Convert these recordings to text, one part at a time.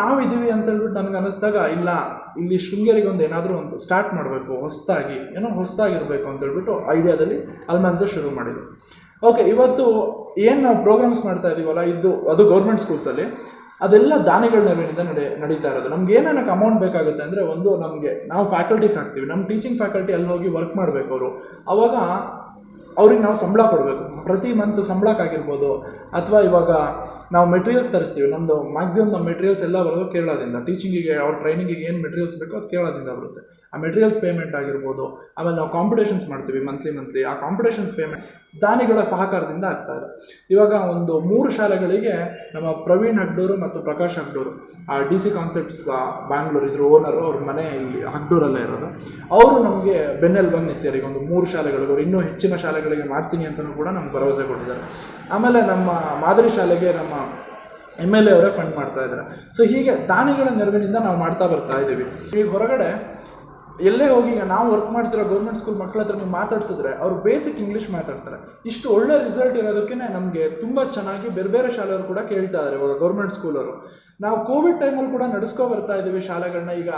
ನಾವು ಇದೀವಿ ಅಂತ ಹೇಳ್ಬಿಟ್ಟು ನನಗೆ ಅನ್ನಿಸ್ದಾಗ ಇಲ್ಲ, ಇಲ್ಲಿ ಶೃಂಗೇರಿಗೆ ಒಂದು ಏನಾದರೂ ಒಂದು ಸ್ಟಾರ್ಟ್ ಮಾಡಬೇಕು, ಹೊಸದಾಗಿ, ಏನೋ ಹೊಸದಾಗಿರಬೇಕು ಅಂತ ಹೇಳ್ಬಿಟ್ಟು ಐಡಿಯಾದಲ್ಲಿ ಅಲ್ಮಾನ್ಸ ಶುರು ಮಾಡಿದ್ವಿ. ಓಕೆ ಇವತ್ತು ಏನು ನಾವು ಪ್ರೋಗ್ರಾಮ್ಸ್ ಮಾಡ್ತಾ ಇದ್ದೀವಲ್ಲ ಇದು, ಅದು ಗೌರ್ಮೆಂಟ್ ಸ್ಕೂಲ್ಸಲ್ಲಿ ಅದೆಲ್ಲ ದಾನಿಗಳ ನೆರವಿನಿಂದ ನಡೆ, ನಡೀತಾ ಇರೋದು. ನಮ್ಗೆ ಏನಕ್ಕೆ ಅಮೌಂಟ್ ಬೇಕಾಗುತ್ತೆ ಅಂದರೆ ಒಂದು ನಮಗೆ, ನಾವು ಫ್ಯಾಕಲ್ಟೀಸ್ ಹಾಕ್ತೀವಿ. ನಮ್ಮ ಟೀಚಿಂಗ್ ಫ್ಯಾಕಲ್ಟಿ ಅಲ್ಲಿ ಹೋಗಿ ವರ್ಕ್ ಮಾಡಬೇಕು ಅವರು. ಅವಾಗ ಅವ್ರಿಗೆ ನಾವು ಸಂಬಳ ಕೊಡಬೇಕು. ಪ್ರತಿ ಮಂತ್ ಸಂಬಳಕ್ಕಾಗಿರ್ಬೋದು ಅಥವಾ ಇವಾಗ ನಾವು ಮೆಟೀರಿಯಲ್ಸ್ ತರಿಸ್ತೀವಿ. ನಮ್ಮದು ಮ್ಯಾಕ್ಸಿಮಮ್ ನಮ್ಮ ಮೆಟೀರಿಯಲ್ಸ್ ಎಲ್ಲ ಬರೋದು ಕೇರಳದಿಂದ. ಟೀಚಿಂಗಿಗೆ ಅವ್ರ ಟ್ರೈನಿಂಗಿಗೆ ಏನು ಮೆಟೀರಿಯಲ್ಸ್ ಬೇಕೋ ಅದು ಕೇರಳದಿಂದ ಬರುತ್ತೆ. ಆ ಮೆಟೀರಿಯಲ್ಸ್ ಪೇಮೆಂಟ್ ಆಗಿರ್ಬೋದು, ಆಮೇಲೆ ನಾವು ಕಾಂಪಿಟೇಷನ್ಸ್ ಮಾಡ್ತೀವಿ ಮಂತ್ಲಿ ಮಂತ್ಲಿ ಆ ಕಾಂಪಿಟೇಷನ್ಸ್ ಪೇಮೆಂಟ್ ದಾನಿಗಳ ಸಹಕಾರದಿಂದ ಆಗ್ತಾ ಇದೆ. ಇವಾಗ ಒಂದು ಮೂರು ಶಾಲೆಗಳಿಗೆ ನಮ್ಮ ಪ್ರವೀಣ್ ಹಗ್ಡೂರು ಮತ್ತು ಪ್ರಕಾಶ್ ಹಗ್ಡೂರು, ಆ ಡಿ ಸಿ ಕಾನ್ಸೆಪ್ಟ್ಸ್ ಬ್ಯಾಂಗ್ಳೂರು ಇದ್ರ ಓನರು ಅವ್ರ ಮನೆ ಇಲ್ಲಿ ಹಗ್ಡೂರಲ್ಲೇ ಇರೋದು. ಅವರು ನಮಗೆ ಬೆನ್ನೆಲುಬಾಗಿ ನಿಂತಿದ್ದಾರೆ. ಈಗ ಒಂದು ಮೂರು ಶಾಲೆಗಳಿಗೆ ಇನ್ನೂ ಹೆಚ್ಚಿನ ಶಾಲೆಗಳಿಗೆ ಮಾಡ್ತೀನಿ ಅಂತಲೂ ಕೂಡ ನಮ್ಗೆ ಭರವಸೆ ಕೊಟ್ಟಿದ್ದಾರೆ. ಆಮೇಲೆ ನಮ್ಮ ಮಾದರಿ ಶಾಲೆಗೆ ನಮ್ಮ ಎಂ ಎಲ್ ಎ ಅವರೇ ಫಂಡ್ ಮಾಡ್ತಾ ಇದ್ದಾರೆ. ಸೊ ಹೀಗೆ ದಾನಿಗಳ ನೆರವಿನಿಂದ ನಾವು ಮಾಡ್ತಾ ಬರ್ತಾ ಇದ್ದೀವಿ. ಈಗ ಹೊರಗಡೆ ಎಲ್ಲೇ ಹೋಗಿ ಈಗ ನಾವು ವರ್ಕ್ ಮಾಡ್ತಿರೋ ಗೌರ್ಮೆಂಟ್ ಸ್ಕೂಲ್ ಮಕ್ಕಳ ಹತ್ರ ನೀವು ಮಾತಾಡ್ಸಿದ್ರೆ ಅವ್ರು ಬೇಸಿಕ್ ಇಂಗ್ಲೀಷ್ ಮಾತಾಡ್ತಾರೆ. ಇಷ್ಟು ಒಳ್ಳೆ ರಿಸಲ್ಟ್ ಇರೋದಕ್ಕೆ ನಮಗೆ ತುಂಬ ಚೆನ್ನಾಗಿ ಬೇರೆ ಬೇರೆ ಶಾಲೆಯವರು ಕೂಡ ಕೇಳ್ತಾ ಇದ್ದಾರೆ ಇವಾಗ ಗೌರ್ಮೆಂಟ್ ಸ್ಕೂಲವರು ನಾವು ಕೋವಿಡ್ ಟೈಮಲ್ಲಿ ಕೂಡ ನಡೆಸ್ಕೊ ಬರ್ತಾ ಇದ್ದೀವಿ ಶಾಲೆಗಳನ್ನ ಈಗ.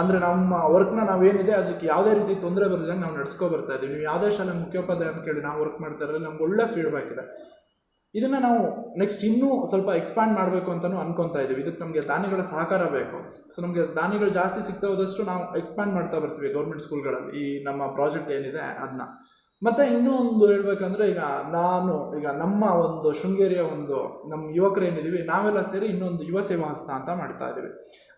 ಅಂದರೆ ನಮ್ಮ ವರ್ಕ್ನ ನಾವೇನಿದೆ ಅದಕ್ಕೆ ಯಾವುದೇ ರೀತಿ ತೊಂದರೆ ಬರದಂಗೆ ನಾವು ನಡ್ಸ್ಕೊ ಬರ್ತಾ ಇದ್ದೀವಿ. ನೀವು ಯಾವುದೇ ಶಾಲೆ ಮುಖ್ಯೋಪಾಧ್ಯಾಯ ಕೇಳಿ ನಾವು ವರ್ಕ್ ಮಾಡ್ತಾ ಇರೋದ್ರಲ್ಲಿ ನಮ್ಗೆ ಒಳ್ಳೆ ಫೀಡ್ಬ್ಯಾಕ್ ಇದೆ. ಇದನ್ನು ನಾವು ನೆಕ್ಸ್ಟ್ ಇನ್ನೂ ಸ್ವಲ್ಪ ಎಕ್ಸ್ಪ್ಯಾಂಡ್ ಮಾಡಬೇಕು ಅಂತಲೂ ಅನ್ಕೊತಾ ಇದ್ದೀವಿ. ಇದಕ್ಕೆ ನಮಗೆ ದಾನಿಗಳ ಸಹಕಾರ ಬೇಕು. ಸೊ ನಮಗೆ ದಾನಿಗಳು ಜಾಸ್ತಿ ಸಿಗ್ತಾ ಹೋದಷ್ಟು ನಾವು ಎಕ್ಸ್ಪ್ಯಾಂಡ್ ಮಾಡ್ತಾ ಬರ್ತೀವಿ ಗೌರ್ಮೆಂಟ್ ಸ್ಕೂಲ್ಗಳಲ್ಲಿ ಈ ನಮ್ಮ ಪ್ರಾಜೆಕ್ಟ್ ಏನಿದೆ ಅದನ್ನ ಮತ್ತು ಇನ್ನೂ ಒಂದು ಹೇಳ್ಬೇಕಂದ್ರೆ ಈಗ ನಾನು, ಈಗ ನಮ್ಮ ಒಂದು ಶೃಂಗೇರಿಯ ಒಂದು ನಮ್ಮ ಯುವಕರು ಏನಿದ್ದೀವಿ, ನಾವೆಲ್ಲ ಸೇರಿ ಇನ್ನೊಂದು ಯುವ ಸೇವಾ ಹಸ್ತ ಅಂತ ಮಾಡ್ತಾ ಇದ್ದೀವಿ.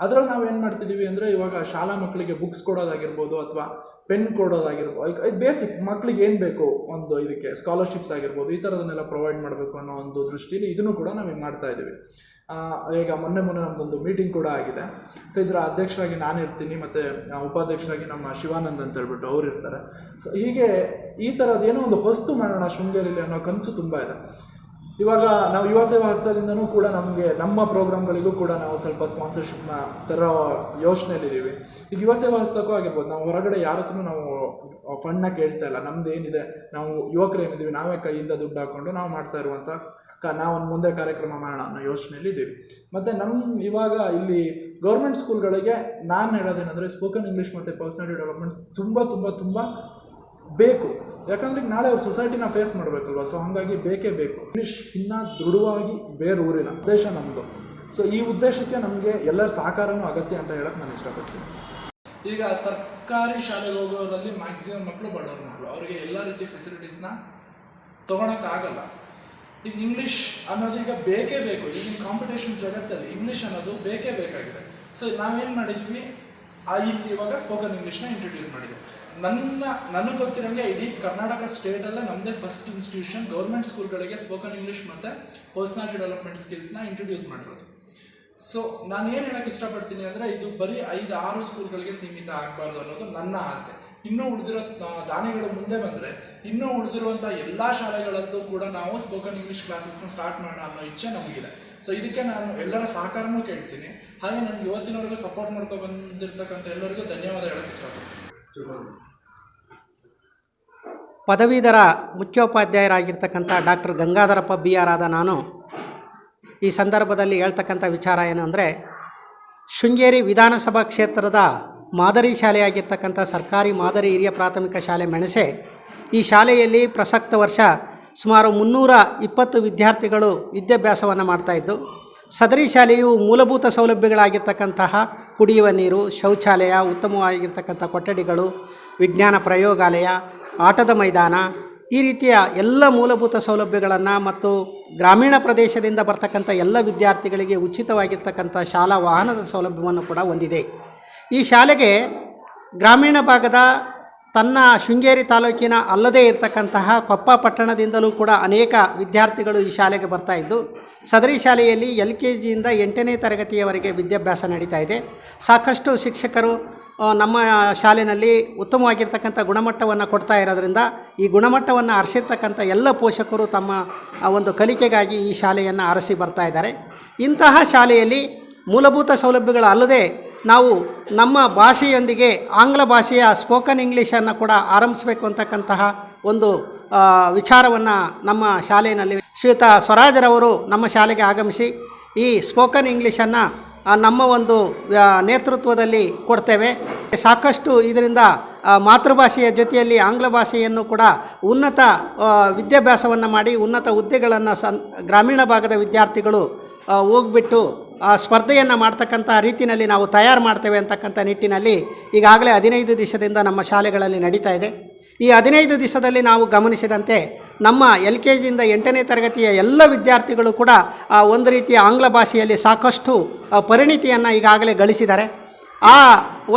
ಅದರಲ್ಲಿ ನಾವು ಏನು ಮಾಡ್ತಿದ್ದೀವಿ ಅಂದರೆ ಇವಾಗ ಶಾಲಾ ಮಕ್ಕಳಿಗೆ ಬುಕ್ಸ್ ಕೊಡೋದಾಗಿರ್ಬೋದು ಅಥವಾ ಪೆನ್ ಕೊಡೋದಾಗಿರ್ಬೋದು ಬೇಸಿಕ್ ಮಕ್ಳಿಗೆ ಏನು ಬೇಕು ಒಂದು ಇದಕ್ಕೆ ಸ್ಕಾಲರ್ಶಿಪ್ಸ್ ಆಗಿರ್ಬೋದು, ಈ ಥರದನ್ನೆಲ್ಲ ಪ್ರೊವೈಡ್ ಮಾಡಬೇಕು ಅನ್ನೋ ಒಂದು ದೃಷ್ಟಿಯಲ್ಲಿ ಇದನ್ನು ಕೂಡ ನಾವು ಈಗ ಮಾಡ್ತಾ ಇದ್ದೀವಿ ಈಗ ಮೊನ್ನೆ ಮೊನ್ನೆ ನಮ್ಮದೊಂದು ಮೀಟಿಂಗ್ ಕೂಡ ಆಗಿದೆ. ಸೊ ಇದರ ಅಧ್ಯಕ್ಷರಾಗಿ ನಾನು ಇರ್ತೀನಿ, ಮತ್ತು ಉಪಾಧ್ಯಕ್ಷರಾಗಿ ನಮ್ಮ ಶಿವಾನಂದ್ ಅಂತ ಹೇಳ್ಬಿಟ್ಟು ಅವರು ಇರ್ತಾರೆ. ಸೊ ಹೀಗೆ ಈ ಥರದ್ದು ಏನೋ ಒಂದು ಹೊಸ್ತು ಮಾಡೋಣ ಶೃಂಗೇರಿಲಿ ಅನ್ನೋ ಕನಸು ತುಂಬ ಇದೆ. ಇವಾಗ ನಾವು ಯುವ ಸೇವಾ ಹಸ್ತದಿಂದನೂ ಕೂಡ ನಮಗೆ, ನಮ್ಮ ಪ್ರೋಗ್ರಾಮ್ಗಳಿಗೂ ಕೂಡ ನಾವು ಸ್ವಲ್ಪ ಸ್ಪಾನ್ಸರ್ಶಿಪ್ನ ತರೋ ಯೋಚನೆಯಲ್ಲಿದ್ದೀವಿ. ಈಗ ಯುವ ಸೇವಾ ಹಸ್ತಕ್ಕೂ ಆಗಿರ್ಬೋದು, ನಾವು ಹೊರಗಡೆ ಯಾರ ಹತ್ರ ನಾವು ಫಂಡ್ನ ಕೇಳ್ತಾ ಇಲ್ಲ. ನಮ್ದು ಏನಿದೆ, ನಾವು ಯುವಕರು ಏನಿದ್ದೀವಿ, ನಾವೇ ಕೈಯಿಂದ ದುಡ್ಡು ಹಾಕೊಂಡು ನಾವು ಮಾಡ್ತಾ ಇರುವಂಥ ಕ, ನಾವು ಒಂದು ಮುಂದೆ ಕಾರ್ಯಕ್ರಮ ಮಾಡೋಣ ಅನ್ನೋ ಯೋಚನೆಯಲ್ಲಿ ಇದ್ದೀವಿ. ಮತ್ತು ನಮ್ಮ ಇವಾಗ ಇಲ್ಲಿ ಗೌರ್ಮೆಂಟ್ ಸ್ಕೂಲ್ಗಳಿಗೆ ನಾನು ಹೇಳೋದೇನೆಂದರೆ ಸ್ಪೋಕನ್ ಇಂಗ್ಲೀಷ್ ಮತ್ತು ಪರ್ಸ್ನಾಲಿಟಿ ಡೆವಲಪ್ಮೆಂಟ್ ತುಂಬ ತುಂಬ ತುಂಬ ಬೇಕು. ಯಾಕಂದ್ರೆ ನಾಳೆ ಅವ್ರು ಸೊಸೈಟಿನ ಫೇಸ್ ಮಾಡಬೇಕಲ್ವ? ಸೊ ಹಾಗಾಗಿ ಬೇಕೇ ಬೇಕು. ಇಂಗ್ಲೀಷ್ ಇನ್ನೂ ದೃಢವಾಗಿ ಬೇರೆ ಬೇರೂರಿನ ಉದ್ದೇಶ ನಮ್ಮದು ಸೊ ಈ ಉದ್ದೇಶಕ್ಕೆ ನಮಗೆ ಎಲ್ಲರ ಸಹಕಾರನೂ ಅಗತ್ಯ ಅಂತ ಹೇಳಕ್ಕೆ ನಾನು ಇಷ್ಟಪಡ್ತೀನಿ. ಈಗ ಸರ್ಕಾರಿ ಶಾಲೆಗೆ ಹೋಗೋರಲ್ಲಿ ಮ್ಯಾಕ್ಸಿಮಮ್ ಮಕ್ಕಳು ಬಡವ್ರ ಮಕ್ಕಳು ಅವರಿಗೆ ಎಲ್ಲ ರೀತಿ ಫೆಸಿಲಿಟೀಸ್ನ ತೊಗೊಳಕ್ಕಾಗಲ್ಲ ಈಗ ಇಂಗ್ಲೀಷ್ ಅನ್ನೋದು ಈಗ ಬೇಕೇ ಬೇಕು. ಈಗಿನ ಕಾಂಪಿಟೇಷನ್ ಜಗತ್ತಲ್ಲಿ ಇಂಗ್ಲೀಷ್ ಅನ್ನೋದು ಬೇಕೇ ಬೇಕಾಗಿದೆ. ಸೊ ನಾವೇನು ಮಾಡಿದ್ವಿ? ಆ ಇಲ್ಲಿ ಇವಾಗ ಸ್ಪೋಕನ್ ಇಂಗ್ಲೀಷ್ನ ಇಂಟ್ರೊಡ್ಯೂಸ್ ಮಾಡಿದ್ವಿ. ನನ್ನ, ನನಗೆ ಗೊತ್ತಿರೋಂಗೆ ಇಡೀ ಕರ್ನಾಟಕ ಸ್ಟೇಟಲ್ಲೇ ನಮ್ಮದೇ ಫಸ್ಟ್ ಇನ್ಸ್ಟಿಟ್ಯೂಷನ್ ಗೌರ್ಮೆಂಟ್ ಸ್ಕೂಲ್ಗಳಿಗೆ ಸ್ಪೋಕನ್ ಇಂಗ್ಲೀಷ್ ಮತ್ತು ಪರ್ಸ್ನಾಲಿಟಿ ಡೆವಲಪ್ಮೆಂಟ್ ಸ್ಕಿಲ್ಸ್ನ ಇಂಟ್ರೊಡ್ಯೂಸ್ ಮಾಡಿರೋದು. ಸೊ ನಾನು ಏನು ಹೇಳಕ್ಕೆ ಇಷ್ಟಪಡ್ತೀನಿ ಅಂದರೆ ಇದು ಬರೀ ಐದು, ಆರು ಸ್ಕೂಲ್ಗಳಿಗೆ ಸೀಮಿತ ಆಗಬಾರ್ದು ಅನ್ನೋದು ನನ್ನ ಆಸೆ. ಇನ್ನೂ ಉಳಿದಿರೋ ದಾನಿಗಳು ಮುಂದೆ ಬಂದರೆ ಇನ್ನೂ ಉಳಿದಿರುವಂಥ ಎಲ್ಲ ಶಾಲೆಗಳಲ್ಲೂ ಕೂಡ ನಾವು ಸ್ಪೋಕನ್ ಇಂಗ್ಲೀಷ್ ಕ್ಲಾಸಸ್ನ ಸ್ಟಾರ್ಟ್ ಮಾಡೋಣ ಅನ್ನೋ ಇಚ್ಛೆ ನಮಗಿದೆ. ಸೊ ಇದಕ್ಕೆ ನಾನು ಎಲ್ಲರ ಸಹಕಾರನೂ ಕೇಳ್ತೀನಿ. ಹಾಗೆ ನನಗೆ ಇವತ್ತಿನವರೆಗೂ ಸಪೋರ್ಟ್ ಮಾಡ್ಕೊಂಡು ಬಂದಿರತಕ್ಕಂಥ ಎಲ್ಲರಿಗೂ ಧನ್ಯವಾದ ಹೇಳೋಕ್ಕೆ ಇಷ್ಟಪಡ್ತೀನಿ. ಪದವೀಧರ ಮುಖ್ಯೋಪಾಧ್ಯಾಯರಾಗಿರ್ತಕ್ಕಂಥ ಡಾಕ್ಟರ್ ಗಂಗಾಧರಪ್ಪ ಬಿ ಆರ್ ಆದ ನಾನು ಈ ಸಂದರ್ಭದಲ್ಲಿ ಹೇಳ್ತಕ್ಕಂಥ ವಿಚಾರ ಏನು ಅಂದರೆ, ಶೃಂಗೇರಿ ವಿಧಾನಸಭಾ ಕ್ಷೇತ್ರದ ಮಾದರಿ ಶಾಲೆಯಾಗಿರ್ತಕ್ಕಂಥ ಸರ್ಕಾರಿ ಮಾದರಿ ಹಿರಿಯ ಪ್ರಾಥಮಿಕ ಶಾಲೆ ಮೆಣಸೆ, ಈ ಶಾಲೆಯಲ್ಲಿ ಪ್ರಸಕ್ತ ವರ್ಷ ಸುಮಾರು ಮುನ್ನೂರ ಇಪ್ಪತ್ತು ವಿದ್ಯಾರ್ಥಿಗಳು ವಿದ್ಯಾಭ್ಯಾಸವನ್ನು ಮಾಡ್ತಾಯಿದ್ದು ಸದರಿ ಶಾಲೆಯು ಮೂಲಭೂತ ಸೌಲಭ್ಯಗಳಾಗಿರ್ತಕ್ಕಂತಹ ಕುಡಿಯುವ ನೀರು, ಶೌಚಾಲಯ, ಉತ್ತಮವಾಗಿರ್ತಕ್ಕಂಥ ಕೊಠಡಿಗಳು, ವಿಜ್ಞಾನ ಪ್ರಯೋಗಾಲಯ ಆಟದ ಮೈದಾನ, ಈ ರೀತಿಯ ಎಲ್ಲ ಮೂಲಭೂತ ಸೌಲಭ್ಯಗಳನ್ನು ಮತ್ತು ಗ್ರಾಮೀಣ ಪ್ರದೇಶದಿಂದ ಬರ್ತಕ್ಕಂಥ ಎಲ್ಲ ವಿದ್ಯಾರ್ಥಿಗಳಿಗೆ ಉಚಿತವಾಗಿರ್ತಕ್ಕಂಥ ಶಾಲಾ ವಾಹನದ ಸೌಲಭ್ಯವನ್ನು ಕೂಡ ಹೊಂದಿದೆ. ಈ ಶಾಲೆಗೆ ಗ್ರಾಮೀಣ ಭಾಗದ ತನ್ನ ಶೃಂಗೇರಿ ತಾಲೂಕಿನ ಅಲ್ಲದೇ ಇರತಕ್ಕಂತಹ ಕೊಪ್ಪ ಪಟ್ಟಣದಿಂದಲೂ ಕೂಡ ಅನೇಕ ವಿದ್ಯಾರ್ಥಿಗಳು ಈ ಶಾಲೆಗೆ ಬರ್ತಾ ಇದ್ದು, ಸದರಿ ಶಾಲೆಯಲ್ಲಿ ಎಲ್ ಕೆ ಜಿಯಿಂದ ಎಂಟನೇ ತರಗತಿಯವರೆಗೆ ವಿದ್ಯಾಭ್ಯಾಸ ನಡೀತಾ ಇದೆ. ಸಾಕಷ್ಟು ಶಿಕ್ಷಕರು ನಮ್ಮ ಶಾಲೆಯಲ್ಲಿ ಉತ್ತಮವಾಗಿರ್ತಕ್ಕಂಥ ಗುಣಮಟ್ಟವನ್ನು ಕೊಡ್ತಾ ಇರೋದ್ರಿಂದ ಈ ಗುಣಮಟ್ಟವನ್ನು ಅರಸಿರ್ತಕ್ಕಂಥ ಎಲ್ಲ ಪೋಷಕರು ತಮ್ಮ ಒಂದು ಕಲಿಕೆಗಾಗಿ ಈ ಶಾಲೆಯನ್ನು ಅರಸಿ ಬರ್ತಾ ಇದ್ದಾರೆ. ಇಂತಹ ಶಾಲೆಯಲ್ಲಿ ಮೂಲಭೂತ ಸೌಲಭ್ಯಗಳು ಅಲ್ಲದೆ ನಾವು ನಮ್ಮ ಭಾಷೆಯೊಂದಿಗೆ ಆಂಗ್ಲ ಭಾಷೆಯ ಸ್ಪೋಕನ್ ಇಂಗ್ಲೀಷನ್ನು ಕೂಡ ಆರಂಭಿಸಬೇಕು ಅಂತಕ್ಕಂತಹ ಒಂದು ವಿಚಾರವನ್ನು ನಮ್ಮ ಶಾಲೆಯಲ್ಲಿ ಶ್ರೀಯುತ ಸ್ವರಾಜರವರು ನಮ್ಮ ಶಾಲೆಗೆ ಆಗಮಿಸಿ ಈ ಸ್ಪೋಕನ್ ಇಂಗ್ಲೀಷನ್ನು ನಮ್ಮ ಒಂದು ನೇತೃತ್ವದಲ್ಲಿ ಕೊಡ್ತೇವೆ. ಸಾಕಷ್ಟು ಇದರಿಂದ ಮಾತೃಭಾಷೆಯ ಜೊತೆಯಲ್ಲಿ ಆಂಗ್ಲ ಭಾಷೆಯನ್ನು ಕೂಡ ಉನ್ನತ ವಿದ್ಯಾಭ್ಯಾಸವನ್ನು ಮಾಡಿ ಉನ್ನತ ಹುದ್ದೆಗಳನ್ನು ಸನ್, ಗ್ರಾಮೀಣ ಭಾಗದ ವಿದ್ಯಾರ್ಥಿಗಳು ಹೋಗ್ಬಿಟ್ಟು ಸ್ಪರ್ಧೆಯನ್ನು ಮಾಡ್ತಕ್ಕಂಥ ರೀತಿಯಲ್ಲಿ ನಾವು ತಯಾರು ಮಾಡ್ತೇವೆ ಅಂತಕ್ಕಂಥ ನಿಟ್ಟಿನಲ್ಲಿ ಈಗಾಗಲೇ ಹದಿನೈದು ದಿವಸದಿಂದ ನಮ್ಮ ಶಾಲೆಗಳಲ್ಲಿ ನಡೀತಾ ಇದೆ. ಈ ಹದಿನೈದು ದಿವಸದಲ್ಲಿ ನಾವು ಗಮನಿಸಿದಂತೆ ನಮ್ಮ ಎಲ್ ಕೆ ಜಿಯಿಂದ ಎಂಟನೇ ತರಗತಿಯ ಎಲ್ಲ ವಿದ್ಯಾರ್ಥಿಗಳು ಕೂಡ ಒಂದು ರೀತಿಯ ಆಂಗ್ಲ ಭಾಷೆಯಲ್ಲಿ ಸಾಕಷ್ಟು ಪರಿಣಿತಿಯನ್ನು ಈಗಾಗಲೇ ಗಳಿಸಿದ್ದಾರೆ. ಆ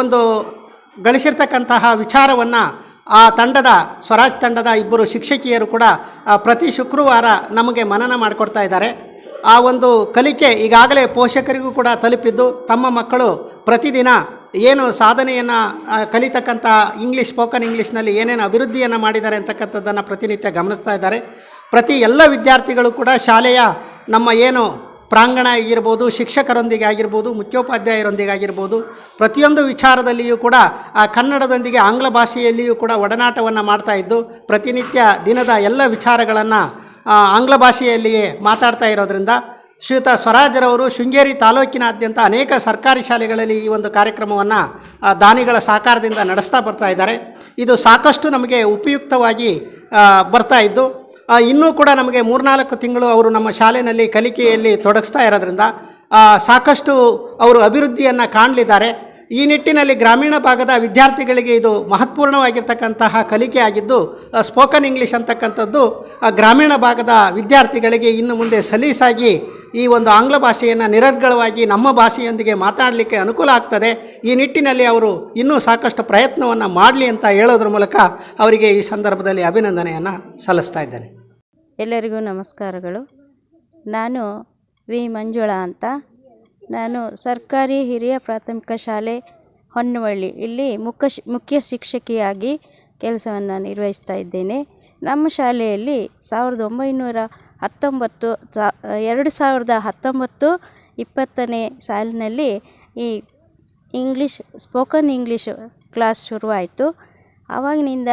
ಒಂದು ಗಳಿಸಿರ್ತಕ್ಕಂತಹ ವಿಚಾರವನ್ನು, ಆ ತಂಡದ, ಸ್ವರಾಜ್ ತಂಡದ ಇಬ್ಬರು ಶಿಕ್ಷಕಿಯರು ಕೂಡ ಪ್ರತಿ ಶುಕ್ರವಾರ ನಮಗೆ ಮನನ ಮಾಡಿಕೊಡ್ತಾ ಇದ್ದಾರೆ. ಆ ಒಂದು ಕಲಿಕೆ ಈಗಾಗಲೇ ಪೋಷಕರಿಗೂ ಕೂಡ ತಲುಪಿದ್ದು, ತಮ್ಮ ಮಕ್ಕಳು ಪ್ರತಿದಿನ ಏನು ಸಾಧನೆಯನ್ನು ಕಲಿತಕ್ಕಂಥ ಇಂಗ್ಲೀಷ್ ಸ್ಪೋಕನ್ ಇಂಗ್ಲೀಷ್ನಲ್ಲಿ ಏನೇನು ಅಭಿವೃದ್ಧಿಯನ್ನು ಮಾಡಿದ್ದಾರೆ ಅಂತಕ್ಕಂಥದ್ದನ್ನು ಪ್ರತಿನಿತ್ಯ ಗಮನಿಸ್ತಾ ಇದ್ದಾರೆ. ಪ್ರತಿ ಎಲ್ಲ ವಿದ್ಯಾರ್ಥಿಗಳು ಕೂಡ ಶಾಲೆಯ ನಮ್ಮ ಏನು ಪ್ರಾಂಗಣ ಆಗಿರ್ಬೋದು, ಶಿಕ್ಷಕರೊಂದಿಗೆ ಆಗಿರ್ಬೋದು, ಮುಖ್ಯೋಪಾಧ್ಯಾಯರೊಂದಿಗೆ ಆಗಿರ್ಬೋದು, ಪ್ರತಿಯೊಂದು ವಿಚಾರದಲ್ಲಿಯೂ ಕೂಡ, ಆ, ಕನ್ನಡದೊಂದಿಗೆ ಆಂಗ್ಲ ಭಾಷೆಯಲ್ಲಿಯೂ ಕೂಡ ಒಡನಾಟವನ್ನು ಮಾಡ್ತಾ ಇದ್ದು, ಪ್ರತಿನಿತ್ಯ ದಿನದ ಎಲ್ಲ ವಿಚಾರಗಳನ್ನು ಆಂಗ್ಲ ಭಾಷೆಯಲ್ಲಿಯೇ ಮಾತಾಡ್ತಾ ಇರೋದ್ರಿಂದ ಶ್ರೀಯುತ ಸ್ವರಾಜರವರು ಶೃಂಗೇರಿ ತಾಲೂಕಿನಾದ್ಯಂತ ಅನೇಕ ಸರ್ಕಾರಿ ಶಾಲೆಗಳಲ್ಲಿ ಈ ಒಂದು ಕಾರ್ಯಕ್ರಮವನ್ನು ದಾನಿಗಳ ಸಹಕಾರದಿಂದ ನಡೆಸ್ತಾ ಬರ್ತಾ ಇದ್ದಾರೆ. ಇದು ಸಾಕಷ್ಟು ನಮಗೆ ಉಪಯುಕ್ತವಾಗಿ ಬರ್ತಾ ಇದ್ದು ಇನ್ನೂ ಕೂಡ ನಮಗೆ ಮೂರ್ನಾಲ್ಕು ತಿಂಗಳು ಅವರು ನಮ್ಮ ಶಾಲೆಯಲ್ಲಿ ಕಲಿಕೆಯಲ್ಲಿ ತೊಡಗಿಸ್ತಾ ಇರೋದ್ರಿಂದ ಸಾಕಷ್ಟು ಅವರು ಅಭಿವೃದ್ಧಿಯನ್ನು ಕಾಣಲಿದ್ದಾರೆ. ಈ ನಿಟ್ಟಿನಲ್ಲಿ ಗ್ರಾಮೀಣ ಭಾಗದ ವಿದ್ಯಾರ್ಥಿಗಳಿಗೆ ಇದು ಮಹತ್ವಪೂರ್ಣವಾಗಿರ್ತಕ್ಕಂತಹ ಕಲಿಕೆ ಆಗಿದ್ದು ಸ್ಪೋಕನ್ ಇಂಗ್ಲೀಷ್ ಅಂತಕ್ಕಂಥದ್ದು ಗ್ರಾಮೀಣ ಭಾಗದ ವಿದ್ಯಾರ್ಥಿಗಳಿಗೆ ಇನ್ನು ಮುಂದೆ ಸಲೀಸಾಗಿ ಈ ಒಂದು ಆಂಗ್ಲ ಭಾಷೆಯನ್ನು ನಿರರ್ಗಳವಾಗಿ ನಮ್ಮ ಭಾಷೆಯೊಂದಿಗೆ ಮಾತಾಡಲಿಕ್ಕೆ ಅನುಕೂಲ ಆಗ್ತದೆ. ಈ ನಿಟ್ಟಿನಲ್ಲಿ ಅವರು ಇನ್ನೂ ಸಾಕಷ್ಟು ಪ್ರಯತ್ನವನ್ನು ಮಾಡಲಿ ಅಂತ ಹೇಳೋದ್ರ ಮೂಲಕ ಅವರಿಗೆ ಈ ಸಂದರ್ಭದಲ್ಲಿ ಅಭಿನಂದನೆಯನ್ನು ಸಲ್ಲಿಸ್ತಾ ಇದ್ದೇನೆ. ಎಲ್ಲರಿಗೂ ನಮಸ್ಕಾರಗಳು. ನಾನು ವಿ ಮಂಜುಳಾ ಅಂತ. ನಾನು ಸರ್ಕಾರಿ ಹಿರಿಯ ಪ್ರಾಥಮಿಕ ಶಾಲೆ ಹೊನ್ನವಳ್ಳಿ. ಇಲ್ಲಿ ಮುಖ್ಯ ಮುಖ್ಯ ಶಿಕ್ಷಕಿಯಾಗಿ ಕೆಲಸವನ್ನು ನಿರ್ವಹಿಸ್ತಾ ಇದ್ದೇನೆ. ನಮ್ಮ ಶಾಲೆಯಲ್ಲಿ ಸಾವಿರದ ಒಂಬೈನೂರ ಹತ್ತೊಂಬತ್ತು, ಸಾ- ಎರಡು ಸಾವಿರದ ಹತ್ತೊಂಬತ್ತು ಇಪ್ಪತ್ತನೇ ಸಾಲಿನಲ್ಲಿ ಈ ಇಂಗ್ಲೀಷ್ ಸ್ಪೋಕನ್ ಇಂಗ್ಲೀಷ್ ಕ್ಲಾಸ್ ಶುರುವಾಯಿತು. ಆವಾಗಿನಿಂದ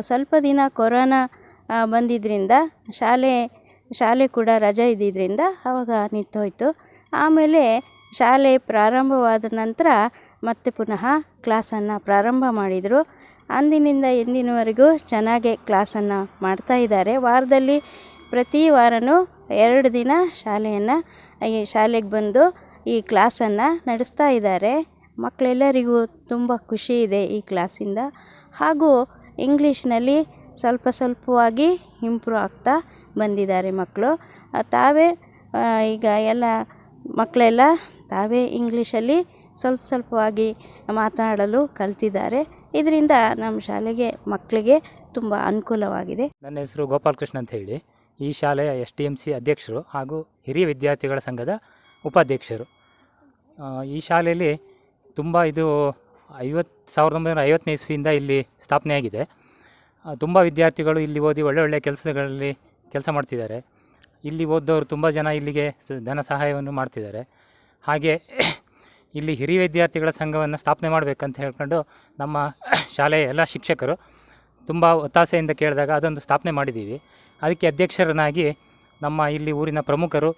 ಸ್ವಲ್ಪ ದಿನ ಕೊರೋನಾ ಬಂದಿದ್ದರಿಂದ ಶಾಲೆ ಶಾಲೆ ಕೂಡ ರಜೆ ಇದ್ದಿದ್ದರಿಂದ ಆವಾಗ ನಿಂತೋಯಿತು. ಆಮೇಲೆ ಶಾಲೆ ಪ್ರಾರಂಭವಾದ ನಂತರ ಮತ್ತೆ ಪುನಃ ಕ್ಲಾಸನ್ನು ಪ್ರಾರಂಭ ಮಾಡಿದರು. ಅಂದಿನಿಂದ ಇಂದಿನವರೆಗೂ ಚೆನ್ನಾಗೇ ಕ್ಲಾಸನ್ನು ಮಾಡ್ತಾ ಇದ್ದಾರೆ. ವಾರದಲ್ಲಿ ಪ್ರತಿ ವಾರವೂ ಎರಡು ದಿನ ಶಾಲೆಯನ್ನು, ಈ ಶಾಲೆಗೆ ಬಂದು ಈ ಕ್ಲಾಸನ್ನು ನಡೆಸ್ತಾ ಇದ್ದಾರೆ. ಮಕ್ಕಳೆಲ್ಲರಿಗೂ ತುಂಬ ಖುಷಿ ಇದೆ ಈ ಕ್ಲಾಸಿಂದ. ಹಾಗೂ ಇಂಗ್ಲೀಷ್ನಲ್ಲಿ ಸ್ವಲ್ಪ ಸ್ವಲ್ಪವಾಗಿ ಇಂಪ್ರೂವ್ ಆಗ್ತಾ ಬಂದಿದ್ದಾರೆ ಮಕ್ಕಳು. ತಾವೇ ಈಗ ಎಲ್ಲ ಮಕ್ಕಳೆಲ್ಲ ತಾವೇ ಇಂಗ್ಲೀಷಲ್ಲಿ ಸ್ವಲ್ಪ ಸ್ವಲ್ಪವಾಗಿ ಮಾತನಾಡಲು ಕಲ್ತಿದ್ದಾರೆ. ಇದರಿಂದ ನಮ್ಮ ಶಾಲೆಗೆ, ಮಕ್ಕಳಿಗೆ ತುಂಬ ಅನುಕೂಲವಾಗಿದೆ. ನನ್ನ ಹೆಸರು ಗೋಪಾಲಕೃಷ್ಣ ಅಂತ ಹೇಳಿ. ಈ ಶಾಲೆಯ ಎಸ್ ಡಿ ಎಂ ಸಿ ಅಧ್ಯಕ್ಷರು ಹಾಗೂ ಹಿರಿಯ ವಿದ್ಯಾರ್ಥಿಗಳ ಸಂಘದ ಉಪಾಧ್ಯಕ್ಷರು. ಈ ಶಾಲೆಯಲ್ಲಿ ತುಂಬ ಇದು ಐವತ್ತು ಸಾವಿರದ ಒಂಬೈನೂರ ಐವತ್ತನೇ ಇಸ್ವಿಯಿಂದ ಇಲ್ಲಿ ಸ್ಥಾಪನೆಯಾಗಿದೆ. ತುಂಬ ವಿದ್ಯಾರ್ಥಿಗಳು ಇಲ್ಲಿ ಓದಿ ಒಳ್ಳೆ ಒಳ್ಳೆಯ ಕೆಲಸಗಳಲ್ಲಿ ಕೆಲಸ ಮಾಡ್ತಿದ್ದಾರೆ. ಇಲ್ಲಿ ಓದೋರು ತುಂಬ ಜನ ಇಲ್ಲಿಗೆ ಧನ ಸಹಾಯವನ್ನು ಮಾಡ್ತಿದ್ದಾರೆ. ಹಾಗೆ ಇಲ್ಲಿ ಹಿರಿಯ ವಿದ್ಯಾರ್ಥಿಗಳ ಸಂಘವನ್ನು ಸ್ಥಾಪನೆ ಮಾಡಬೇಕಂತ ಹೇಳ್ಕೊಂಡು ನಮ್ಮ ಶಾಲೆಯ ಎಲ್ಲ ಶಿಕ್ಷಕರು ತುಂಬ ಒತ್ತಾಸೆಯಿಂದ ಕೇಳಿದಾಗ ಅದೊಂದು ಸ್ಥಾಪನೆ ಮಾಡಿದ್ದೀವಿ. ಅದಕ್ಕೆ ಅಧ್ಯಕ್ಷರನ್ನಾಗಿ ನಮ್ಮ ಇಲ್ಲಿ ಊರಿನ ಪ್ರಮುಖರು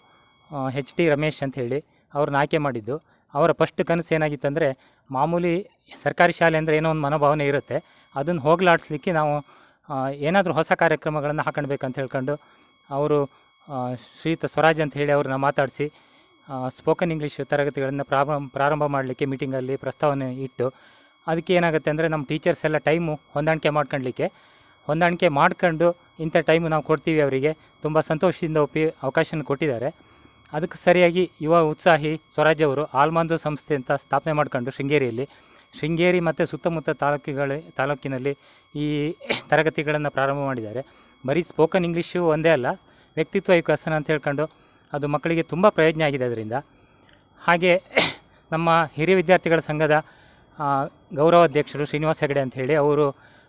ಹೆಚ್ ಡಿ ರಮೇಶ್ ಅಂತ ಹೇಳಿ ಅವ್ರನ್ನ ಆಯ್ಕೆ ಮಾಡಿದ್ದು. ಅವರ ಫಸ್ಟ್ ಕನಸು ಏನಾಗಿತ್ತಂದರೆ ಮಾಮೂಲಿ ಸರ್ಕಾರಿ ಶಾಲೆ ಅಂದರೆ ಏನೋ ಒಂದು ಮನೋಭಾವನೆ ಇರುತ್ತೆ. ಅದನ್ನು ಹೋಗಲಾಡಿಸ್ಲಿಕ್ಕೆ ನಾವು ಏನಾದರೂ ಹೊಸ ಕಾರ್ಯಕ್ರಮಗಳನ್ನು ಹಾಕೊಳ್ಬೇಕಂತ ಹೇಳ್ಕೊಂಡು ಅವರು ಶ್ರೀಯುತ ಸ್ವರಾಜ್ ಅಂತ ಹೇಳಿ ಅವ್ರನ್ನ ಮಾತಾಡಿಸಿ ಸ್ಪೋಕನ್ ಇಂಗ್ಲೀಷ್ ತರಗತಿಗಳನ್ನು ಪ್ರಾರಂಭ ಪ್ರಾರಂಭ ಮಾಡಲಿಕ್ಕೆ ಮೀಟಿಂಗಲ್ಲಿ ಪ್ರಸ್ತಾವನೆ ಇಟ್ಟು ಅದಕ್ಕೆ ಏನಾಗುತ್ತೆ ಅಂದರೆ ನಮ್ಮ ಟೀಚರ್ಸ್ ಎಲ್ಲ ಟೈಮು ಹೊಂದಾಣಿಕೆ ಮಾಡ್ಕೊಳ್ಲಿಕ್ಕೆ, ಹೊಂದಾಣಿಕೆ ಮಾಡ್ಕೊಂಡು ಇಂಥ ಟೈಮು ನಾವು ಕೊಡ್ತೀವಿ ಅವರಿಗೆ. ತುಂಬ ಸಂತೋಷದಿಂದ ಒಪ್ಪಿ ಅವಕಾಶನ ಕೊಟ್ಟಿದ್ದಾರೆ. ಅದಕ್ಕೆ ಸರಿಯಾಗಿ ಯುವ ಉತ್ಸಾಹಿ ಸ್ವರಾಜ್ ಅವರು ಆಲ್ಮಾಂಜೋ ಸಂಸ್ಥೆ ಅಂತ ಸ್ಥಾಪನೆ ಮಾಡ್ಕೊಂಡು ಶೃಂಗೇರಿಯಲ್ಲಿ. ಶೃಂಗೇರಿ ಮತ್ತು ಸುತ್ತಮುತ್ತ ತಾಲೂಕುಗಳ, ತಾಲೂಕಿನಲ್ಲಿ ಈ ತರಗತಿಗಳನ್ನು ಪ್ರಾರಂಭ ಮಾಡಿದ್ದಾರೆ. ಬರೀ ಸ್ಪೋಕನ್ ಇಂಗ್ಲೀಷು ಒಂದೇ ಅಲ್ಲ, ವ್ಯಕ್ತಿತ್ವ ವಿಕಸನ ಅಂತ ಹೇಳ್ಕೊಂಡು ಅದು ಮಕ್ಕಳಿಗೆ ತುಂಬ ಪ್ರಯೋಜನ ಆಗಿದೆ ಅದರಿಂದ. ಹಾಗೆ ನಮ್ಮ ಹಿರಿಯ ವಿದ್ಯಾರ್ಥಿಗಳ ಸಂಘದ ಗೌರವಾಧ್ಯಕ್ಷರು ಶ್ರೀನಿವಾಸ ಹೆಗಡೆ ಅಂತ ಹೇಳಿ ಅವರು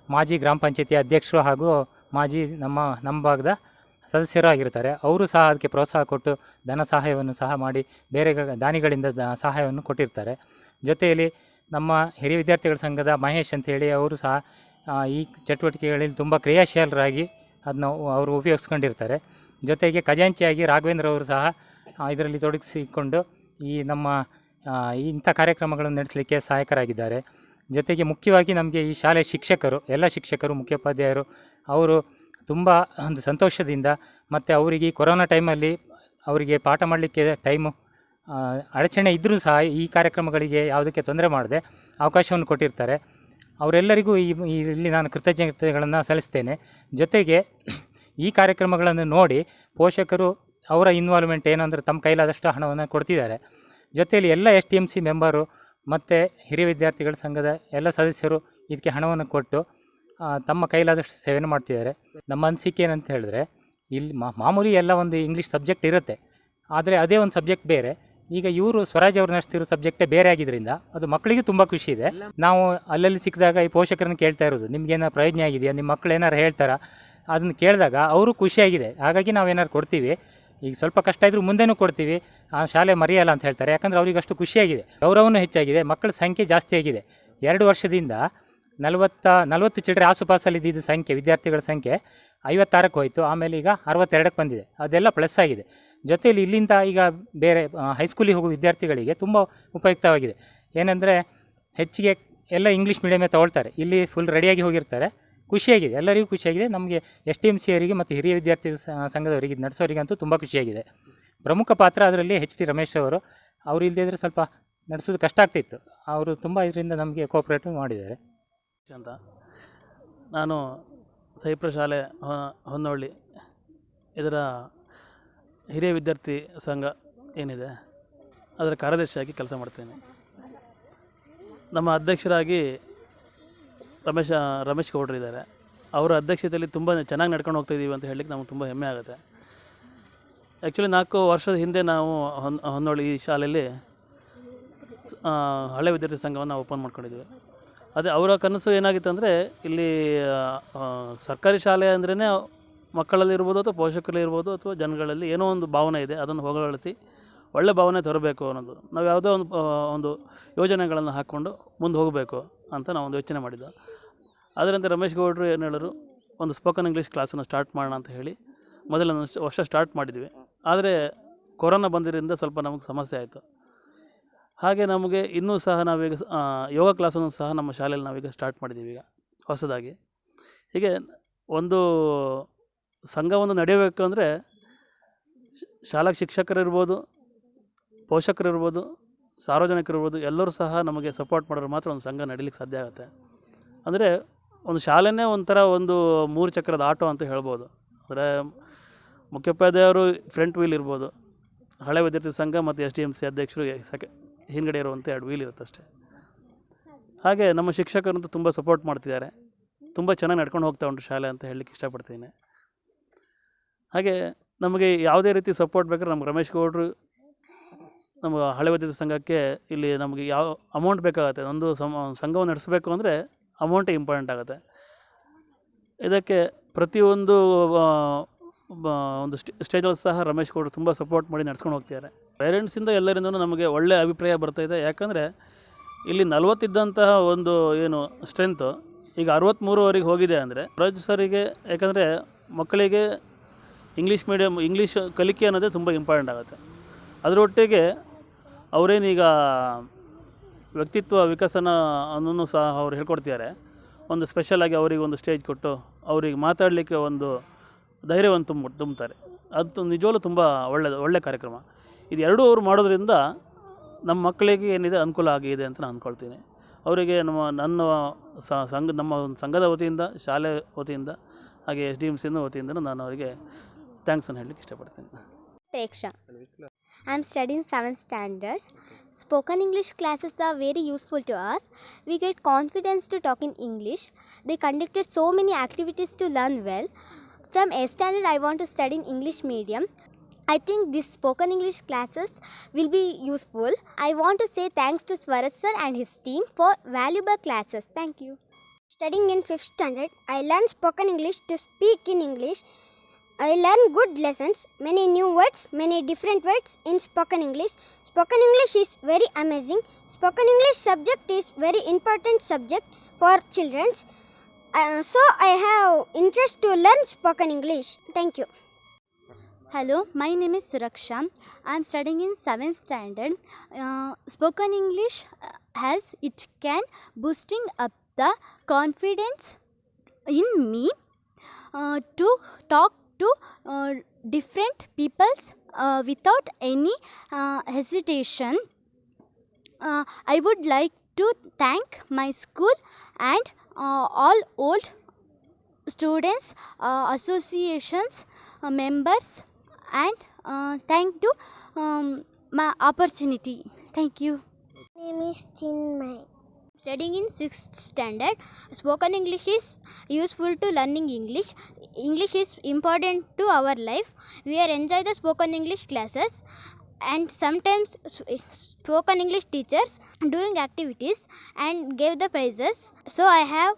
ಮಾಜಿ ಗ್ರಾಮ ಪಂಚಾಯತಿ ಅಧ್ಯಕ್ಷರು ಹಾಗೂ ಮಾಜಿ ನಮ್ಮ ನಮ್ಮ ಭಾಗದ ಸದಸ್ಯರು ಆಗಿರ್ತಾರೆ. ಅವರು ಸಹ ಅದಕ್ಕೆ ಪ್ರೋತ್ಸಾಹ ಕೊಟ್ಟು ಧನ ಸಹಾಯವನ್ನು ಸಹ ಮಾಡಿ ಬೇರೆ ದಾನಿಗಳಿಂದ ಸಹಾಯವನ್ನು ಕೊಟ್ಟಿರ್ತಾರೆ. ಜೊತೆಯಲ್ಲಿ ನಮ್ಮ ಹಿರಿಯ ವಿದ್ಯಾರ್ಥಿಗಳ ಸಂಘದ ಮಹೇಶ್ ಅಂತ ಹೇಳಿ ಅವರು ಸಹ ಈ ಚಟುವಟಿಕೆಗಳಲ್ಲಿ ತುಂಬ ಕ್ರಿಯಾಶೀಲರಾಗಿ ಅದನ್ನ ಅವರು ಉಪಯೋಗಿಸ್ಕೊಂಡಿರ್ತಾರೆ. ಜೊತೆಗೆ ಖಜಾಂಚಿಯಾಗಿ ರಾಘವೇಂದ್ರ ಅವರು ಸಹ ಇದರಲ್ಲಿ ತೊಡಗಿಸಿಕೊಂಡು ಈ ನಮ್ಮ ಇಂಥ ಕಾರ್ಯಕ್ರಮಗಳನ್ನು ನಡೆಸಲಿಕ್ಕೆ ಸಹಾಯಕರಾಗಿದ್ದಾರೆ. ಜೊತೆಗೆ ಮುಖ್ಯವಾಗಿ ನಮಗೆ ಈ ಶಾಲೆಯ ಶಿಕ್ಷಕರು, ಎಲ್ಲ ಶಿಕ್ಷಕರು, ಮುಖ್ಯೋಪಾಧ್ಯಾಯರು, ಅವರು ತುಂಬ ಒಂದು ಸಂತೋಷದಿಂದ ಮತ್ತು ಅವರಿಗೆ ಕೊರೋನಾ ಟೈಮಲ್ಲಿ ಅವರಿಗೆ ಪಾಠ ಮಾಡಲಿಕ್ಕೆ ಟೈಮು ಅಡಚಣೆ ಇದ್ದರೂ ಸಹ ಈ ಕಾರ್ಯಕ್ರಮಗಳಿಗೆ ಯಾವುದಕ್ಕೆ ತೊಂದರೆ ಮಾಡದೆ ಅವಕಾಶವನ್ನು ಕೊಟ್ಟಿರ್ತಾರೆ. ಅವರೆಲ್ಲರಿಗೂ ಈ- ಇಲ್ಲಿ ನಾನು ಕೃತಜ್ಞತೆಗಳನ್ನು ಸಲ್ಲಿಸ್ತೇನೆ. ಜೊತೆಗೆ ಈ ಕಾರ್ಯಕ್ರಮಗಳನ್ನು ನೋಡಿ ಪೋಷಕರು ಅವರ ಇನ್ವಾಲ್ವ್ಮೆಂಟ್ ಏನಂದರೆ ತಮ್ಮ ಕೈಲಾದಷ್ಟು ಹಣವನ್ನು ಕೊಡ್ತಿದ್ದಾರೆ. ಜೊತೆಯಲ್ಲಿ ಎಲ್ಲ S T M C member ಮತ್ತು ಹಿರಿಯ ವಿದ್ಯಾರ್ಥಿಗಳ ಸಂಘದ ಎಲ್ಲ ಸದಸ್ಯರು ಇದಕ್ಕೆ ಹಣವನ್ನು ಕೊಟ್ಟು ತಮ್ಮ ಕೈಲಾದಷ್ಟು ಸೇವೆಯನ್ನು ಮಾಡ್ತಿದ್ದಾರೆ. ನಮ್ಮ ಅನಿಸಿಕೆ ಏನಂತ ಹೇಳಿದ್ರೆ, ಇಲ್ಲಿ ಮಾಮೂಲಿ ಎಲ್ಲ ಒಂದು ಇಂಗ್ಲೀಷ್ ಸಬ್ಜೆಕ್ಟ್ ಇರುತ್ತೆ, ಆದರೆ ಅದೇ ಒಂದು ಸಬ್ಜೆಕ್ಟ್ ಬೇರೆ. ಈಗ ಇವರು ಸ್ವರಾಜ್ ಅವರು ನಡೆಸ್ತಿರೋ ಸಬ್ಜೆಕ್ಟೇ ಬೇರೆ ಆಗಿದ್ದರಿಂದ ಅದು ಮಕ್ಕಳಿಗೂ ತುಂಬ ಖುಷಿ ಇದೆ. ನಾವು ಅಲ್ಲಲ್ಲಿ ಸಿಕ್ಕಿದಾಗ ಈ ಪೋಷಕರನ್ನು ಕೇಳ್ತಾ ಇರೋದು ನಿಮ್ಗೇನಾರು ಪ್ರಯೋಜನ ಆಗಿದೆಯಾ? ನಿಮ್ಮ ಮಕ್ಕಳು ಏನಾರು ಹೇಳ್ತಾರಾ? ಅದನ್ನು ಕೇಳಿದಾಗ ಅವರು ಖುಷಿಯಾಗಿದೆ. ಹಾಗಾಗಿ ನಾವು ಏನಾರು ಕೊಡ್ತೀವಿ. ಈಗ ಸ್ವಲ್ಪ ಕಷ್ಟ ಇದ್ರೂ ಮುಂದೆನೂ ಕೊಡ್ತೀವಿ. ಆ ಶಾಲೆ ಮರೆಯಲ್ಲ ಅಂತ ಹೇಳ್ತಾರೆ. ಯಾಕಂದರೆ ಅವ್ರಿಗೆ ಅಷ್ಟು ಖುಷಿಯಾಗಿದೆ. ಗೌರವನೂ ಹೆಚ್ಚಾಗಿದೆ. ಮಕ್ಕಳ ಸಂಖ್ಯೆ ಜಾಸ್ತಿ ಆಗಿದೆ. ಎರಡು ವರ್ಷದಿಂದ ನಲವತ್ತ, ನಲವತ್ತು ಚಿಲ್ಡ್ರೆ ಆಸುಪಾಸಲ್ಲಿ ಇದ್ದಿದ್ದು ಸಂಖ್ಯೆ, ವಿದ್ಯಾರ್ಥಿಗಳ ಸಂಖ್ಯೆ ಐವತ್ತಾರಕ್ಕೆ ಹೋಯಿತು. ಆಮೇಲೆ ಈಗ ಅರವತ್ತೆರಡಕ್ಕೆ ಬಂದಿದೆ. ಅದೆಲ್ಲ ಪ್ಲಸ್ ಆಗಿದೆ. ಜೊತೆಯಲ್ಲಿ ಇಲ್ಲಿಂದ ಈಗ ಬೇರೆ ಹೈಸ್ಕೂಲಿಗೆ ಹೋಗುವ ವಿದ್ಯಾರ್ಥಿಗಳಿಗೆ ತುಂಬ ಉಪಯುಕ್ತವಾಗಿದೆ. ಏನೆಂದರೆ ಹೆಚ್ಚಿಗೆ ಎಲ್ಲ ಇಂಗ್ಲೀಷ್ ಮೀಡಿಯಮೇ ತೊಗೊಳ್ತಾರೆ. ಇಲ್ಲಿ ಫುಲ್ ರೆಡಿಯಾಗಿ ಹೋಗಿರ್ತಾರೆ. ಖುಷಿಯಾಗಿದೆ. ಎಲ್ಲರಿಗೂ ಖುಷಿಯಾಗಿದೆ. ನಮಗೆ ಎಸ್ ಟಿ ಎಂ ಸಿ ಅವರಿಗೆ ಮತ್ತು ಹಿರಿಯ ವಿದ್ಯಾರ್ಥಿ ಸಂಘದವರಿಗೆ ಇದು ನಡೆಸೋರಿಗಂತೂ ತುಂಬ ಖುಷಿಯಾಗಿದೆ. ಪ್ರಮುಖ ಪಾತ್ರ ಅದರಲ್ಲಿ ಎಚ್ ಟಿ ರಮೇಶ್ ಅವರು. ಅವರು ಇಲ್ಲದೇ ಇದ್ದರೆ ಸ್ವಲ್ಪ ನಡೆಸೋದು ಕಷ್ಟ ಆಗ್ತಿತ್ತು. ಅವರು ತುಂಬ ಇದರಿಂದ ನಮಗೆ ಕೋಆಪ್ರೇಟ್ ಮಾಡಿದ್ದಾರೆ. ಅಂತ. ನಾನು ಸೈಪ್ರ ಶಾಲೆ ಹೊ- ಹೊನ್ನವಳ್ಳಿ ಇದರ ಹಿರಿಯ ವಿದ್ಯಾರ್ಥಿ ಸಂಘ ಏನಿದೆ, ಅದರ ಕಾರ್ಯದರ್ಶಿಯಾಗಿ ಕೆಲಸ ಮಾಡ್ತೇನೆ. ನಮ್ಮ ಅಧ್ಯಕ್ಷರಾಗಿ ರಮೇಶ, ರಮೇಶ್ ಗೌಡ್ರು ಇದ್ದಾರೆ. ಅವರ ಅಧ್ಯಕ್ಷತೆಯಲ್ಲಿ ತುಂಬ ಚೆನ್ನಾಗಿ ನಡ್ಕೊಂಡು ಹೋಗ್ತಾ ಇದ್ದೀವಿ ಅಂತ ಹೇಳಲಿಕ್ಕೆ ನಮ್ಗೆ ತುಂಬ ಹೆಮ್ಮೆ ಆಗುತ್ತೆ. ಆ್ಯಕ್ಚುಲಿ ನಾಲ್ಕು ವರ್ಷದ ಹಿಂದೆ ನಾವು ಹೊನ್ ಹೊನ್ನೋಳಿ ಈ ಶಾಲೆಯಲ್ಲಿ ಹಳೆ ವಿದ್ಯಾರ್ಥಿ ಸಂಘವನ್ನು ಓಪನ್ ಮಾಡ್ಕೊಂಡಿದ್ವಿ. ಅದೇ ಅವರ ಕನಸು ಏನಾಗಿತ್ತು ಅಂದರೆ ಇಲ್ಲಿ ಸರ್ಕಾರಿ ಶಾಲೆ ಅಂದ್ರೇ ಮಕ್ಕಳಲ್ಲಿ ಇರ್ಬೋದು ಅಥವಾ ಪೋಷಕರಲ್ಲಿ ಇರ್ಬೋದು ಅಥವಾ ಜನಗಳಲ್ಲಿ ಏನೋ ಒಂದು ಭಾವನೆ ಇದೆ, ಅದನ್ನು ಹೋಗಲಾಡಿಸಿ ಒಳ್ಳೆ ಭಾವನೆ ತರಬೇಕು ಅನ್ನೋದು. ನಾವು ಯಾವುದೋ ಒಂದು ಒಂದು ಯೋಜನೆಗಳನ್ನು ಹಾಕ್ಕೊಂಡು ಮುಂದೆ ಹೋಗಬೇಕು ಅಂತ ನಾವು ಒಂದು ಯೋಚನೆ ಮಾಡಿದ್ದು. ಅದರಂತೆ ರಮೇಶ್ ಗೌಡರು ಏನು ಹೇಳೋರು, ಒಂದು ಸ್ಪೋಕನ್ ಇಂಗ್ಲೀಷ್ ಕ್ಲಾಸನ್ನು ಸ್ಟಾರ್ಟ್ ಮಾಡೋಣ ಅಂತ ಹೇಳಿ ಮೊದಲ ವರ್ಷ ಸ್ಟಾರ್ಟ್ ಮಾಡಿದ್ವಿ. ಆದರೆ ಕೊರೋನಾ ಬಂದಿರಿಂದ ಸ್ವಲ್ಪ ನಮಗೆ ಸಮಸ್ಯೆ ಆಯಿತು. ಹಾಗೆ ನಮಗೆ ಇನ್ನೂ ಸಹ ನಾವೀಗ ಯೋಗ ಕ್ಲಾಸನ್ನು ಸಹ ನಮ್ಮ ಶಾಲೆಯಲ್ಲಿ ನಾವೀಗ ಸ್ಟಾರ್ಟ್ ಮಾಡಿದ್ದೀವಿ ಈಗ, ಹೊಸದಾಗಿ. ಹೀಗೆ ಒಂದು ಸಂಘವನ್ನು ನಡೆಯಬೇಕು ಅಂದರೆ ಶಾಲಾ ಶಿಕ್ಷಕರಿರ್ಬೋದು ಪೋಷಕರಿರ್ಬೋದು ಸಾರ್ವಜನಿಕರಿರ್ಬೋದು ಎಲ್ಲರೂ ಸಹ ನಮಗೆ ಸಪೋರ್ಟ್ ಮಾಡಿದ್ರೆ ಮಾತ್ರ ಒಂದು ಸಂಘ ನಡೀಲಿಕ್ಕೆ ಸಾಧ್ಯ ಆಗುತ್ತೆ. ಅಂದರೆ ಒಂದು ಶಾಲೆನೇ ಒಂಥರ ಒಂದು ಮೂರು ಚಕ್ರದ ಆಟೋ ಅಂತ ಹೇಳ್ಬೋದು. ಅಂದರೆ ಮುಖ್ಯೋಪಾಧ್ಯಾಯರು ಫ್ರಂಟ್ ವೀಲ್ ಇರ್ಬೋದು. ಹಳೆ ವಿದ್ಯಾರ್ಥಿ ಸಂಘ ಮತ್ತು ಎಸ್ ಡಿ ಎಂ ಸಿ ಅಧ್ಯಕ್ಷರು ಸೆಕೆ ಹಿಂದ್ಗಡೆ ಇರುವಂಥ ಎರಡು ವೀಲ್ ಇರುತ್ತೆ ಅಷ್ಟೇ. ಹಾಗೆ ನಮ್ಮ ಶಿಕ್ಷಕರಂತೂ ತುಂಬ ಸಪೋರ್ಟ್ ಮಾಡ್ತಿದ್ದಾರೆ. ತುಂಬ ಚೆನ್ನಾಗಿ ನಡ್ಕೊಂಡು ಹೋಗ್ತಾ ಉಂಟು ಶಾಲೆ ಅಂತ ಹೇಳಲಿಕ್ಕೆ ಇಷ್ಟಪಡ್ತೀನಿ. ಹಾಗೆ ನಮಗೆ ಯಾವುದೇ ರೀತಿ ಸಪೋರ್ಟ್ ಬೇಕಾದ್ರೆ ನಮ್ಮ ರಮೇಶ್ ಗೌಡ್ರು, ನಮ್ಮ ಹಳೆ ವಿದ್ಯಾರ್ಥಿ ಸಂಘಕ್ಕೆ ಇಲ್ಲಿ ನಮಗೆ ಯಾವ ಅಮೌಂಟ್ ಬೇಕಾಗುತ್ತೆ? ಒಂದು ಸಮ ಸಂಘವನ್ನು ನಡೆಸಬೇಕು ಅಂದರೆ ಅಮೌಂಟೇ ಇಂಪಾರ್ಟೆಂಟ್ ಆಗುತ್ತೆ. ಇದಕ್ಕೆ ಪ್ರತಿಯೊಂದು ಒಂದು ಸ್ಟೇ ಸ್ಟೇಜಲ್ಲಿ ಸಹ ರಮೇಶ್ ಗೌಡರು ತುಂಬ ಸಪೋರ್ಟ್ ಮಾಡಿ ನಡ್ಸ್ಕೊಂಡು ಹೋಗ್ತಿದ್ದಾರೆ. ಪೇರೆಂಟ್ಸಿಂದ ಎಲ್ಲರಿಂದನೂ ನಮಗೆ ಒಳ್ಳೆಯ ಅಭಿಪ್ರಾಯ ಬರ್ತಾ ಇದೆ. ಯಾಕಂದರೆ ಇಲ್ಲಿ ನಲವತ್ತಿದ್ದಂತಹ ಒಂದು ಏನು ಸ್ಟ್ರೆಂತು ಈಗ ಅರವತ್ತ್ಮೂರುವರೆಗೆ ಹೋಗಿದೆ ಅಂದರೆ ರಾಜ್ ಸರಿಗೆ, ಯಾಕಂದರೆ ಮಕ್ಕಳಿಗೆ ಇಂಗ್ಲೀಷ್ ಮೀಡಿಯಮ್ ಇಂಗ್ಲೀಷ್ ಕಲಿಕೆ ಅನ್ನೋದೇ ತುಂಬ ಇಂಪಾರ್ಟೆಂಟ್ ಆಗುತ್ತೆ. ಅದರೊಟ್ಟಿಗೆ ಅವರೇನೀಗ ವ್ಯಕ್ತಿತ್ವ ವಿಕಸನ ಅನ್ನೂ ಸಹ ಅವ್ರು ಹೇಳ್ಕೊಡ್ತಿದ್ದಾರೆ. ಒಂದು ಸ್ಪೆಷಲಾಗಿ ಅವರಿಗೆ ಒಂದು ಸ್ಟೇಜ್ ಕೊಟ್ಟು ಅವರಿಗೆ ಮಾತಾಡಲಿಕ್ಕೆ ಒಂದು ಧೈರ್ಯವನ್ನು ತುಂಬ ತುಂಬುತ್ತಾರೆ. ಅದು ನಿಜವಲ್ಲೂ ತುಂಬ ಒಳ್ಳೆಯದು ಒಳ್ಳೆಯ ಕಾರ್ಯಕ್ರಮ. ಇದು ಎರಡೂ ಅವರು ಮಾಡೋದ್ರಿಂದ ನಮ್ಮ ಮಕ್ಕಳಿಗೆ ಏನಿದೆ ಅನುಕೂಲ ಆಗಿದೆ ಅಂತ ನಾನು ಅಂದ್ಕೊಳ್ತೀನಿ ಅವರಿಗೆ ನಮ್ಮ, ನನ್ನ ಸಂಘ, ನಮ್ಮ ಒಂದು ಸಂಘದ ವತಿಯಿಂದ, ಶಾಲೆ ವತಿಯಿಂದ, ಹಾಗೆ ಎಸ್ ಡಿ ಎಂ ಸಿನ ವತಿಯಿಂದ ನಾನು ಅವರಿಗೆ ಥ್ಯಾಂಕ್ಸನ್ನು ಹೇಳಲಿಕ್ಕೆ ಇಷ್ಟಪಡ್ತೀನಿ. Preksha. I'm studying 7th standard. Spoken English classes are very useful to us. We get confidence to talk in English. They conducted so many activities to learn well. From A standard, I want to study in English medium. I think these spoken English classes will be useful. I want to say thanks to Swaraj sir and his team for valuable classes. Thank you. Studying in 5th standard, I learned spoken English to speak in English. I learned good lessons, many new words, many different words in spoken English. Spoken English is very amazing. Spoken English subject is very important subject for children. Uh, so I have interest to learn spoken English. Thank you. Hello, my name is Suraksha. I am studying in 7th standard. Uh, spoken English uh, has it can boosting up the confidence in me uh, to talk to uh, different peoples uh, without any uh, hesitation. Uh, I would like to thank my school and uh, all old students, uh, associations, members, and thank to um, my opportunity. Thank you. My name is Chinmay. Studying in 6th standard, spoken English is useful to learning English. English is important to our life. We are enjoy the spoken English classes and sometimes eh, spoken English teachers doing activities and gave the prizes. So I have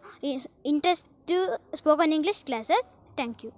interest to spoken English classes. Thank you.